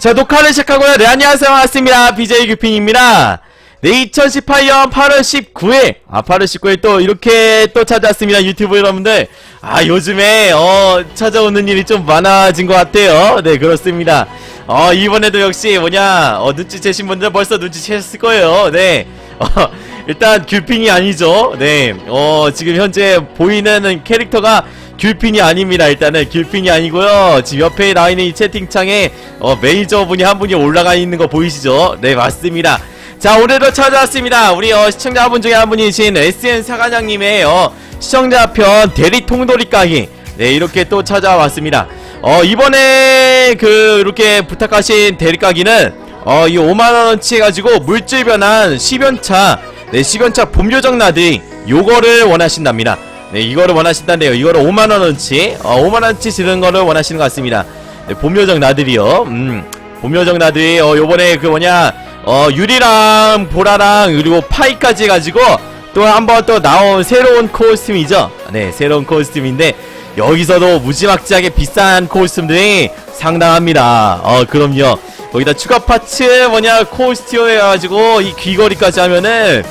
자, 녹화를 시작하고요. 네, 안녕하세요. 반갑습니다. BJ 규핑입니다. 네, 2018년 8월 19일, 아, 8월 19일 또 이렇게 또 찾아왔습니다. 유튜브 여러분들. 아, 요즘에, 어, 찾아오는 일이 좀 많아진 것 같아요. 네, 그렇습니다. 어, 이번에도 역시 뭐냐, 어, 눈치채신 분들 벌써 눈치채셨을 거예요. 네. 어, 일단 귤핑이 아니죠. 네. 어, 지금 현재 보이는 캐릭터가 귤핀이 아닙니다. 일단은 귤핀이 아니고요. 지금 옆에 나와 있는 이 채팅창에 어, 매니저 분이 한 분이 올라가 있는 거 보이시죠? 네 맞습니다. 자 오늘도 찾아왔습니다. 우리 어, 시청자분 중에 한 분이신 SN 사관장님의 어, 시청자편 대리 통돌이 까기 네 이렇게 또 찾아왔습니다. 어 이번에 그 이렇게 부탁하신 대리 까기는 어 이 5만 원어치 해가지고 물질 변환 10연차 네 10연차 봄요정 나들이 요거를 원하신답니다. 네, 이거를 원하신다는데요. 이거를 5만원어치, 어, 5만원어치 지르는 거를 원하시는 것 같습니다. 네, 봄요정 나들이요. 음, 봄요정 나들이, 어, 요번에 그 뭐냐, 어, 유리랑 보라랑 그리고 파이까지 해가지고 또 한 번 또 나온 새로운 코스튬이죠. 네, 새로운 코스튬인데 여기서도 무지막지하게 비싼 코스튬들이 상당합니다. 어, 그럼요. 거기다 추가 파츠 뭐냐, 코스튬 해가지고 이 귀걸이까지 하면은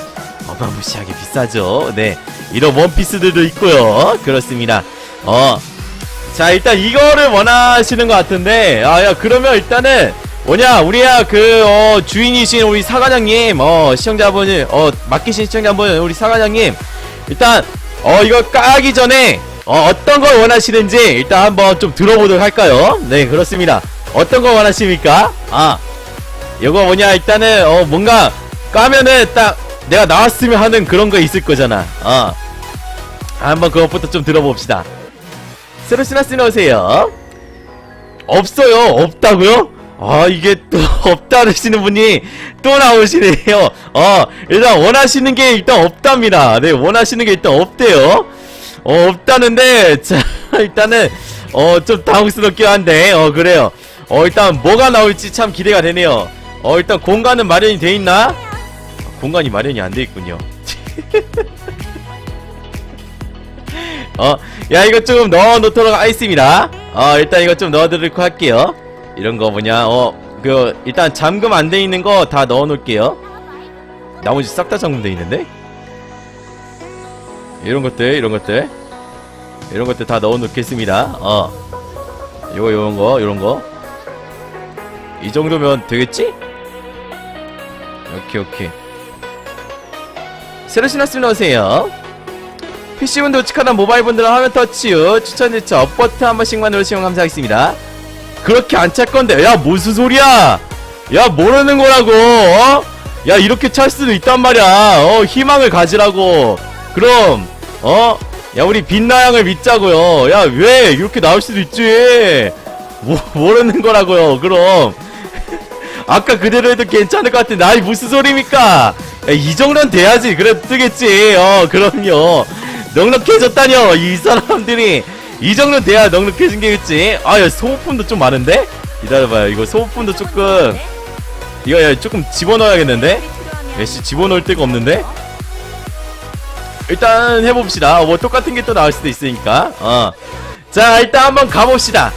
어마무시하게 비싸죠. 네. 이런 원피스들도 있고요. 그렇습니다. 어. 자, 일단 이거를 원하시는 것 같은데, 아, 야, 그러면 일단은, 뭐냐, 우리야, 그, 어, 주인이신 우리 사과장님, 어, 시청자분이, 어, 맡기신 시청자분, 우리 사과장님, 일단, 어, 이거 까기 전에, 어, 어떤 걸 원하시는지, 일단 한번 좀 들어보도록 할까요? 네, 그렇습니다. 어떤 걸 원하십니까? 아, 이거 뭐냐, 일단은, 어, 뭔가, 까면은 딱, 내가 나왔으면 하는 그런 거 있을 거잖아. 어. 한번 그것부터 좀 들어봅시다. 세로시나스 나오세요. 없어요. 없다고요? 아 이게 또 없다 하시는 분이 또 나오시네요. 어 일단 원하시는 게 일단 없답니다. 네 원하시는 게 일단 없대요. 어 없다는데 자 일단은 어 좀 당황스럽긴 한데 어 그래요. 어 일단 뭐가 나올지 참 기대가 되네요. 어 일단 공간은 마련이 돼 있나? 공간이 마련이 안 돼 있군요. 어, 야, 이거 조금 넣어 놓도록 하겠습니다. 어, 일단 이거 좀 넣어 드리고 할게요. 이런 거 뭐냐, 어, 그, 일단 잠금 안 돼 있는 거 다 넣어 놓을게요. 나머지 싹 다 잠금돼 있는데? 이런 것들, 이런 것들. 이런 것들 다 넣어 놓겠습니다. 어. 요거, 요런 거, 요런 거. 이 정도면 되겠지? 오케이, 오케이. 세르시나스 넣으세요. PC분들 우측하단 모바일분들은 화면 터치요. 추천일자 업버튼 한 번씩만 누르시면 감사하겠습니다. 그렇게 안 찰 건데. 야 무슨 소리야? 야 모르는 거라고 어? 야 이렇게 찰 수도 있단 말이야. 어 희망을 가지라고. 그럼 어? 야 우리 빛나양을 믿자고요. 야 왜 이렇게 나올 수도 있지? 모, 모르는 거라고요. 그럼. 아까 그대로 해도 괜찮을 것 같은데. 아이 무슨 소리입니까? 야, 이 정도는 돼야지. 그래 뜨겠지. 어 그럼요. 넉넉해졌다뇨 이 사람들이. 이 정도 돼야 넉넉해진 게겠지. 아야 소모품도 좀 많은데? 기다려봐요. 이거 소모품도 조금 이거 야 조금 집어넣어야겠는데? 야씨 집어넣을 데가 없는데? 일단 해봅시다. 뭐 똑같은 게 또 나올 수도 있으니까. 어자 일단 한번 가봅시다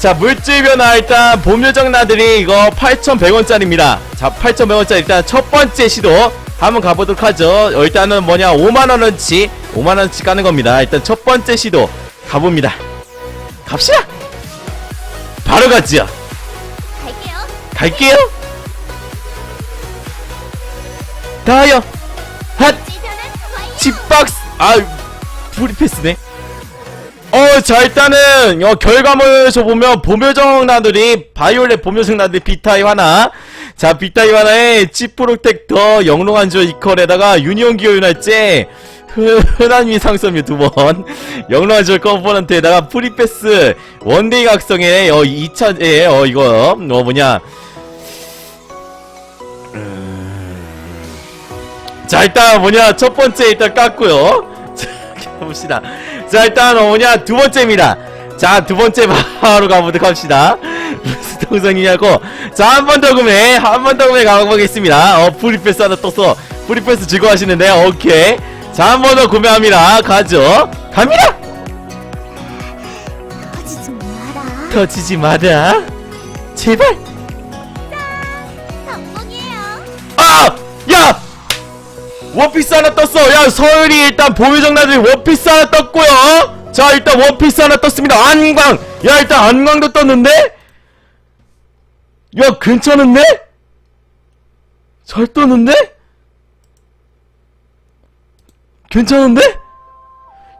자 물질 변화 일단 봄요정 나들이 이거 8,100원짜리입니다. 자 8,100원짜리 일단 첫 번째 시도 한번 가보도록 하죠. 어, 일단은 뭐냐 5만원어치 5만원어치 까는 겁니다. 일단 첫 번째 시도 가봅니다. 갑시다! 바로 가지요 갈게요. 갈게요. 다요 핫! 완료. 집박스! 아 프리패스네 어 자 일단은 어, 결과물에서 보면 봄요정 나들이 바이올렛 봄요정 나들이 비타입 하나. 자 비타입 하나에 찌프로텍터 영롱한조 이퀄에다가 유니온 기어 유날제 흔한 위상섬유 두 번 영롱한조 컴포넌트에다가 프리패스 원데이 각성에 어 2차에 어 이거 어 뭐냐. 자 일단 뭐냐. 첫 번째 일단 깠고요. 자 봅시다 자 일단 뭐냐 두 번째입니다 자 두 번째 바로 가보도록 합시다 무슨 동성이냐고 자 한 번 더 구매 한 번 더 구매 가보겠습니다 어 프리패스 하나 떴어 프리패스 즐거워하시는데요 오케이 자 한 번 더 구매합니다 가죠 갑니다 터지지 마라. 터지지 마라 제발 짠! 성공이에요. 아! 야! 원피스 하나 떴어! 야, 서울이 일단 보유정나들이 원피스 하나 떴고요 자, 일단 원피스 하나 떴습니다. 안광! 야, 일단 안광도 떴는데? 야, 괜찮은데? 잘 떴는데? 괜찮은데?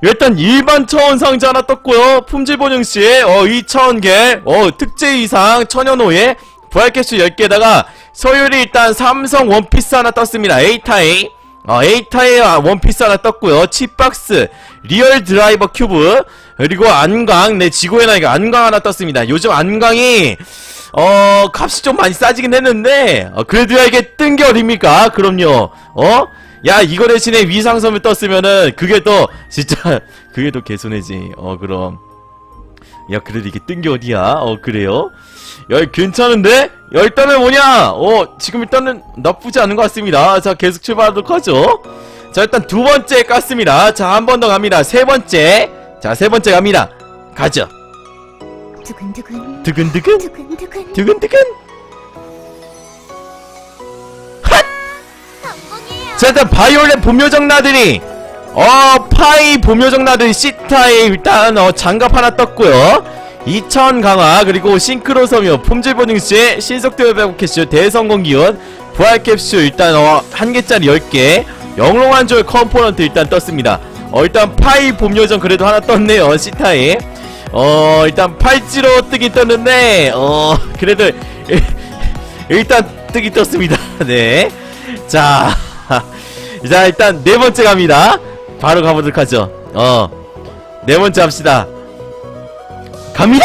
일단 일반 차원 상자 하나 떴고요. 품질 시 어, 2,000개, 어, 특제 이상 천연호에 부활캐시 10개다가 서율이 일단 삼성 원피스 하나 떴습니다. A타입. 어, A타입 원피스 하나 떴고요. 칩박스, 리얼 드라이버 큐브, 그리고 안광, 네, 지구의 나이가 안광 하나 떴습니다. 요즘 안광이, 어, 값이 좀 많이 싸지긴 했는데, 어, 그래도 야, 이게 뜬 게 어딥니까? 그럼요. 어? 야, 이거 대신에 위상섬을 떴으면은, 그게 더, 진짜, 그게 더 개손해지. 어, 그럼. 야, 그래도 이게 뜬 게 어디야? 어, 그래요? 야, 괜찮은데? 야, 일단은 뭐냐? 어, 지금 일단은 나쁘지 않은 것 같습니다. 자, 계속 출발하도록 하죠. 자, 일단 두 번째 깠습니다. 자, 한 번 더 갑니다. 세 번째. 자, 세 번째 갑니다. 가죠. 두근두근 두근두근, 두근두근 두근두근. 자, 일단 바이올렛 봄요정 나들이. 어, 파이 봄요정 나들이 C타입 일단, 어, 장갑 하나 떴고요. 2000 강화, 그리고 싱크로 섬유, 품질 보증시, 신속도어 배고 캐슈, 대성공 기원, 부활 캡슐 일단, 어, 한 개짜리 10개, 영롱한 조의 컴포넌트 일단 떴습니다. 어, 일단 파이 봄요정 그래도 하나 떴네요, C타입. 어, 일단 팔찌로 뜨긴 떴는데, 어, 그래도, 일단 뜨기 떴습니다. 네. 자, 자 일단 네 번째 갑니다. 바로 가보도록 하죠. 어, 네 번째 합시다. 갑니다.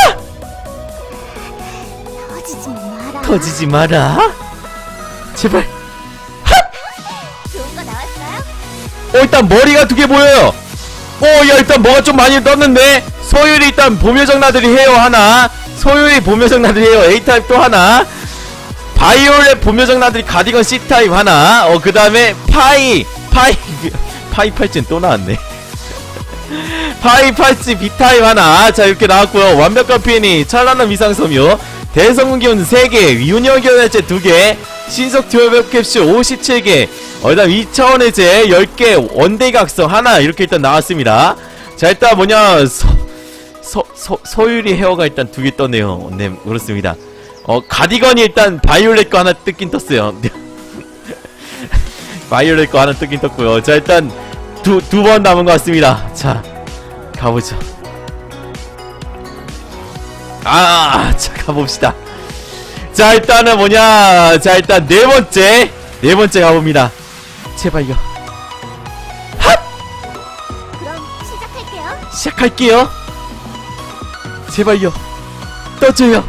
터지지 마라 터지지 마라. 제발. 좋은 거 나왔어요? 어 일단 머리가 두 개 보여요. 어, 야 일단 뭐가 좀 많이 떴는데 소율이 일단 봄여정 나들이 헤어 하나, 소율이 봄여정 나들이 헤어 A 타입 또 하나, 바이올렛 봄여정 나들이 가디건 C 타입 하나, 어 그 다음에 파이 파이 파이 팔찌는 또 나왔네. 파이 팔찌 B 타입 하나, 자 이렇게 나왔고요. 완벽한 피니, 찬란한 위상섬유, 대성분 기운 3개, 위운영 기운 해제 2개, 신속 듀얼 캡슐 57개, 어, 일단 2차원 해제 10개, 원데이 각성 하나, 이렇게 일단 나왔습니다. 자, 일단 뭐냐, 서, 서, 서, 서유리 헤어가 일단 두 개 떴네요. 네, 그렇습니다. 어, 가디건이 일단 바이올렛 거 하나 뜯긴 떴어요. 바이올렛 거 하나 뜯긴 떴고요. 자, 일단 두, 두 번 남은 것 같습니다. 자, 가보죠. 아, 자, 가봅시다. 자, 일단은 뭐냐. 자, 일단 네 번째. 네 번째 가봅니다. 제발요. 그럼 시작할게요 시작할게요. 제발요. 떠줘요.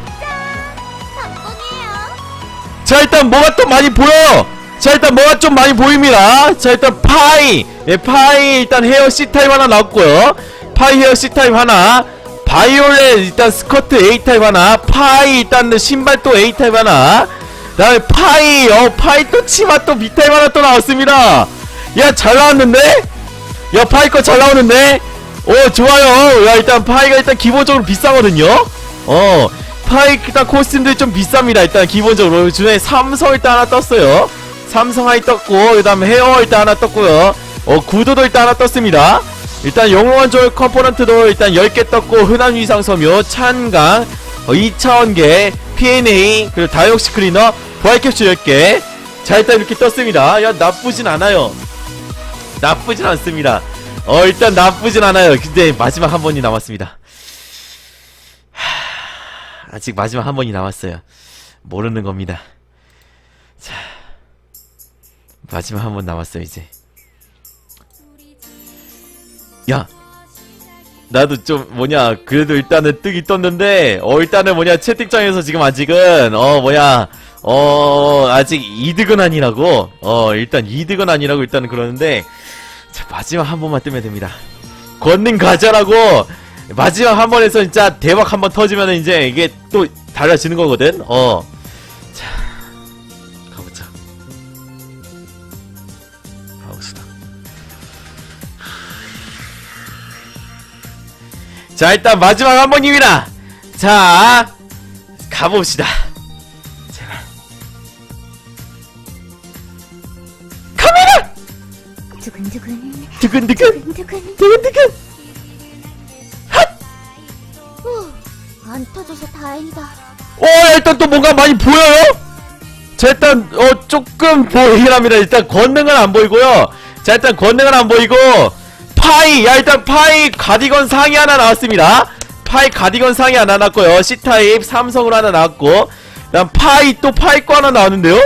자, 일단 뭐가 또 많이 보여요. 자, 일단 뭐가 좀 많이 보입니다. 자, 일단 파이. 예, 파이 일단 헤어 C 타입 하나 나왔고요. 파이 헤어 C 타입 하나. 바이올렛 일단 스커트 A 타입 하나. 파이 일단 신발 또 A 타입 하나. 그다음에 파이 어 파이 또 치마 또 B 타입 하나 또 나왔습니다. 야, 잘 나왔는데? 야, 파이 거 잘 나오는데? 오, 좋아요. 야, 일단 파이가 일단 기본적으로 비싸거든요. 어, 파이 일단 코스튬들이 좀 비쌉니다. 일단 기본적으로 중에 삼성 일단 하나 떴어요. 삼성 하이 떴고, 그 다음에 헤어 일단 하나 떴고요. 어, 구도도 일단 하나 떴습니다. 일단 조의 컴포넌트도 일단 10개 떴고, 흔한 위상 섬유, 찬강, 어, 2차원계, P&A, 그리고 다이옥시 클리너, 부활 캡슐 10개. 자, 일단 이렇게 떴습니다. 야, 나쁘진 않아요. 나쁘진 않습니다. 어, 일단 나쁘진 않아요. 근데 마지막 한 번이 남았습니다. 하, 아직 마지막 한 번이 남았어요. 모르는 겁니다. 자, 마지막 한 번 남았어요, 이제. 야! 나도 좀 뭐냐 그래도 일단은 뜨기 떴는데 어 일단은 뭐냐 채팅창에서 지금 아직은 어 뭐야 어 아직 이득은 아니라고 어 일단 이득은 아니라고 일단은 그러는데 자 마지막 한 번만 뜨면 됩니다 권능 가자라고 마지막 한 번에서 진짜 대박 한 번 터지면 이제 이게 또 달라지는 거거든 어 자 일단 마지막 한 번입니다. 자 가봅시다. 제발 두근두근 두근두근 두근두근. 두근두근. 후, 안 터져서 다행이다. 어 일단 또 뭔가 많이 보여요? 자 일단 어 조금 보이긴 합니다. 일단 권능은 안 보이고요. 자 일단 권능은 안 보이고 파이 야 일단 파이 가디건 상이 하나 나왔습니다. 파이 가디건 상이 하나 나왔고요. C타입 삼성으로 하나 나왔고 그다음 파이 또 파이 거 하나 나왔는데요?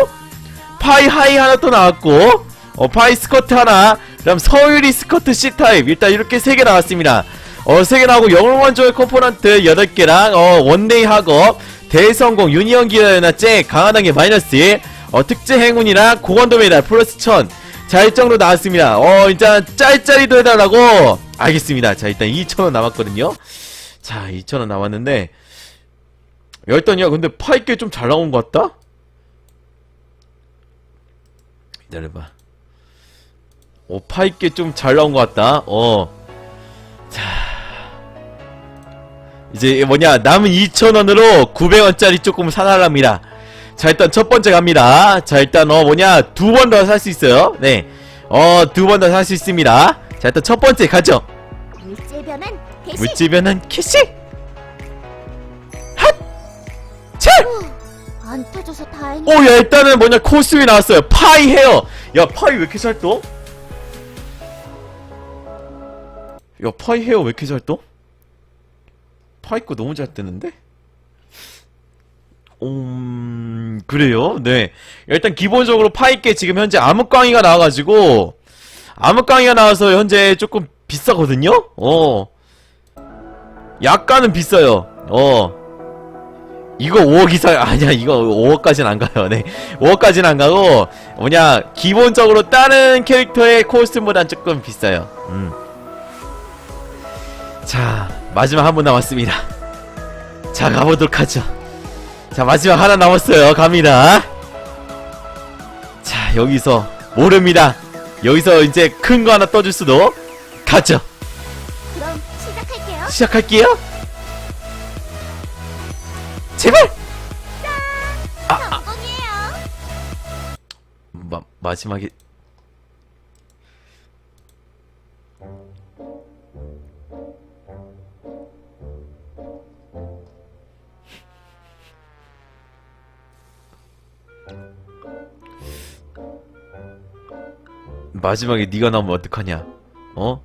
파이 하이 하나 또 나왔고 어 파이 스커트 하나 그다음 서유리 스커트 C타입. 일단 이렇게 세 개 나왔습니다. 어세개 나오고 영웅원 조의 컴포넌트 8개랑 어 원데이 학업 대성공 유니언 기어연합제 강화단계 마이너스 1 어 특제 행운이랑 고건도 메달 플러스 1000 자 일정도 나왔습니다. 어 일단 짤짤이도 해달라고. 알겠습니다. 자 일단 2,000원 남았거든요. 자 2,000원 남았는데. 열단이야 근데 파이게 좀잘 나온 것 같다? 기다려봐. 오 파이게 좀잘 나온 것 같다. 어. 자. 이제 뭐냐? 남은 2,000원으로 900원짜리 조금 사달랍니다 자 일단 첫 번째 갑니다. 자 일단 어 뭐냐? 두 번 더 살 수 있어요. 네어 두 번 더 살 수 있습니다. 자 일단 첫 번째 가죠. 물질 변환 대신 물지변은 키시! 핫! 차! 후, 안 터져서 다행이다. 오야 일단은 뭐냐? 코스튬이 나왔어요. 파이 헤어. 야 파이 왜 이렇게 잘 떠? 야 파이 헤어 왜 이렇게 잘 떠? 파이 거 너무 잘 뜨는데? 음 그래요? 네. 일단 기본적으로 파이께 지금 현재 암흑광이가 나와가지고 암흑광이가 나와서 현재 조금 비싸거든요? 어. 약간은 비싸요. 어. 이거 5억 이상 아니야 이거 5억까지는 안 가요. 네. 5억까지는 안 가고 뭐냐 기본적으로 다른 캐릭터의 코스튬보단 조금 비싸요. 음. 자 마지막 한 분 남았습니다. 자 가보도록 하죠 자 마지막 하나 남았어요. 갑니다. 자 여기서 모릅니다. 여기서 이제 큰 거 하나 떠줄 수도 가죠. 그럼 시작할게요. 시작할게요. 제발! 성공이에요. 마, 마지막에 마지막에 네가 나오면 어떡하냐 어?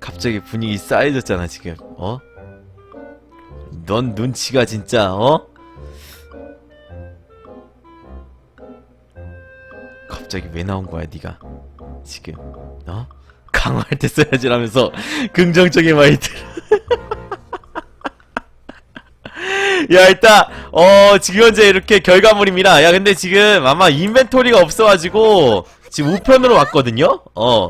갑자기 분위기 쌓여졌잖아 지금 어? 넌 눈치가 진짜 어? 갑자기 왜 나온 거야 네가 지금 어? 강화할 때 써야지 라면서 긍정적인 마인드 야 일단 어 지금 현재 이렇게 결과물입니다 야 근데 지금 아마 인벤토리가 없어가지고 지금 우편으로 왔거든요? 어.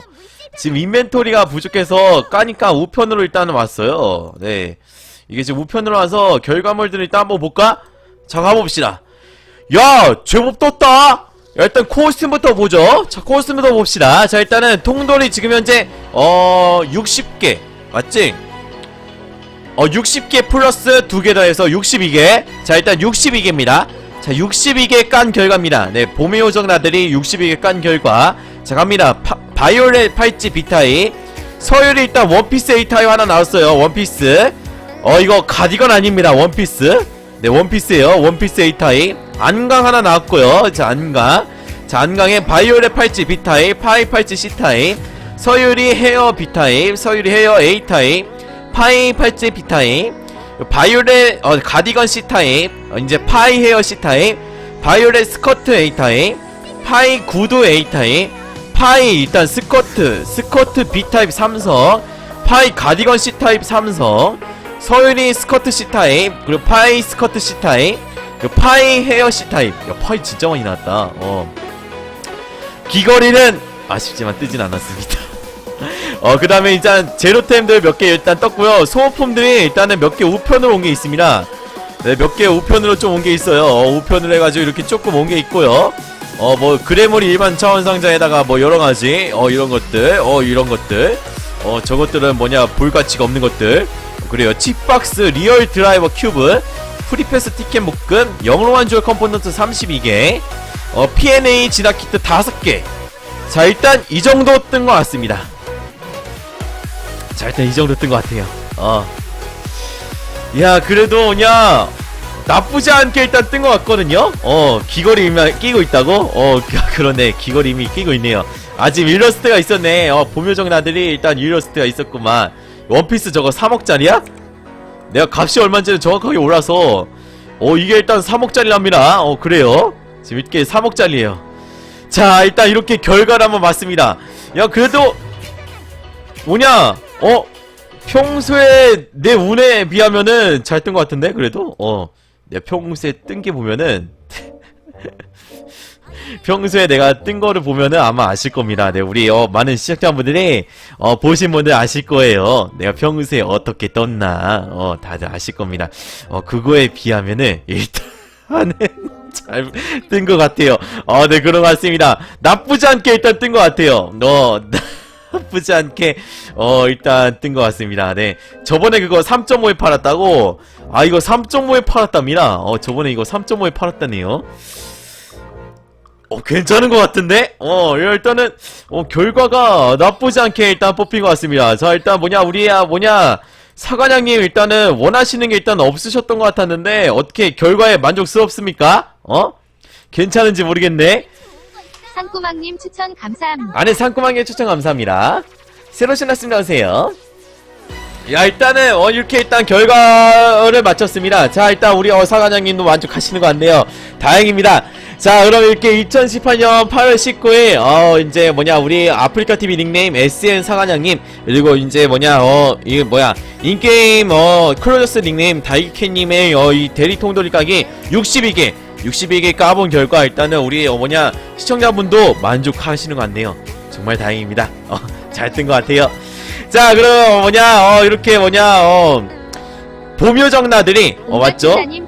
지금 인벤토리가 부족해서 까니까 우편으로 일단은 왔어요. 네. 이게 지금 우편으로 와서 결과물들을 일단 한번 볼까? 자 가봅시다. 야 제법 떴다! 야, 일단 코스튬부터 보죠? 자 코스튬부터 봅시다. 자 일단은 통돌이 지금 현재 어 60개. 맞지? 어 60개 플러스 2개 더해서 62개. 자 일단 62개입니다 자 62개 깐 결과입니다. 네 봄의 요정 나들이 62개 깐 결과. 자 갑니다. 파, 바이올렛 팔찌 비타이. 서열이 일단 원피스 A타입 하나 나왔어요 원피스. 어 이거 가디건 아닙니다 원피스. 네 원피스에요 원피스 A타입 안강 하나 나왔고요. 자 안강. 자 안강에 바이올렛 팔찌 B타입 파이 팔찌 C타입 서유리 헤어 B타입 서유리 헤어 A타입 파이 팔찌 B타입 바이올렛 어 가디건 C타입 어, 이제 파이 헤어 C타입 바이올렛 스커트 A타입 파이 구두 A타입 파이 일단 스커트 스커트 B타입 삼성 파이 가디건 C타입 삼성 서윤이 스커트 C타입 그리고 파이 스커트 C타입 그리고 파이 헤어 C타입 야 파이 진짜 많이 나왔다. 어. 귀걸이는 아쉽지만 뜨진 않았습니다 어 그 다음에 일단 제로템들 몇 개 일단 떴고요. 소모품들이 일단은 몇 개 우편으로 온 게 있습니다. 네 몇 개 우편으로 좀 온 게 있어요. 어, 우편으로 해가지고 이렇게 조금 온 게 있고요. 어 뭐 그래머리 일반 차원 상자에다가 뭐 여러가지 어 이런 것들 어 이런 것들. 어 저것들은 뭐냐 볼 가치가 없는 것들. 그래요. 칩박스 리얼 드라이버 큐브 프리패스 티켓 묶음 영롱한 주얼 컴포넌트 32개 어 P&A 진화 키트 5개. 자 일단 이 정도 뜬 것 같습니다 자 일단 이 정도 뜬 것 같아요. 어야 그래도 그냥 나쁘지 않게 일단 뜬 것 같거든요? 어 귀걸이 이미 끼고 있다고? 어 그러네. 귀걸이 이미 끼고 있네요. 아직 일러스트가 있었네. 어 보묘정 나들이 일단 일러스트가 있었구만. 원피스 저거 3억짜리야? 내가 값이 얼마인지는 정확하게 몰라서. 어 이게 일단 3억짜리랍니다. 어 그래요? 지금 이게 3억짜리예요. 자 일단 이렇게 결과를 한번 봤습니다. 야 그래도 뭐냐 어 평소에 내 운에 비하면은 잘 뜬 것 같은데 그래도 어 내 평소에 뜬 게 보면은 평소에 내가 뜬 거를 보면은 아마 아실 겁니다. 네, 우리 어, 많은 시청자분들이 어, 보신 분들 아실 거예요. 내가 평소에 어떻게 떴나 어, 다들 아실 겁니다. 어, 그거에 비하면은 일단은 잘 뜬 것 같아요. 어, 네, 그런 것 같습니다. 나쁘지 않게 일단 뜬 것 같아요. 어, 나쁘지 않게 어 일단 뜬 것 같습니다. 네, 저번에 그거 3.5에 팔았다고. 아 이거 3.5에 팔았답니다. 어 저번에 이거 3.5에 팔았다네요. 어 괜찮은 것 같은데? 어 일단은 어 결과가 나쁘지 않게 일단 뽑힌 것 같습니다. 자 일단 뭐냐 우리야 뭐냐 사관장님 일단은 원하시는 게 일단 없으셨던 것 같았는데 어떻게 결과에 만족스럽습니까? 어? 괜찮은지 모르겠네. 상꾸망님 추천 감사합니다. 안에 상큼하게 추천 감사합니다. 새로 신났습니다. 오세요. 야, 일단은, 어, 이렇게 일단 결과를 마쳤습니다. 자, 일단 우리 어, 사관장님도 만족하시는 것 같네요. 다행입니다. 자, 그럼 이렇게 2018년 8월 19일, 어, 이제 뭐냐, 우리 아프리카TV 닉네임 SN 사관장님, 그리고 이제 뭐냐, 어, 이게 뭐야, 인게임, 어, 클로저스 닉네임 다이케님의, 어, 이 대리 통돌이 가기 62개, 62개 까본 결과 일단은 우리 어 뭐냐 시청자분도 만족하시는 것 같네요. 정말 다행입니다. 어, 잘뜬 것 같아요. 자, 그럼 뭐냐 어 이렇게 뭐냐 어 보묘정 나들이 어 맞죠? 어, 네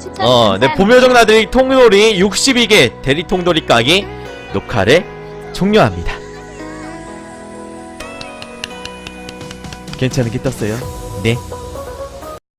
감사합니다. 보묘정 나들이 통돌이 62개 대리 통돌이 까기 녹화를 종료합니다. 괜찮은 게 떴어요? 네.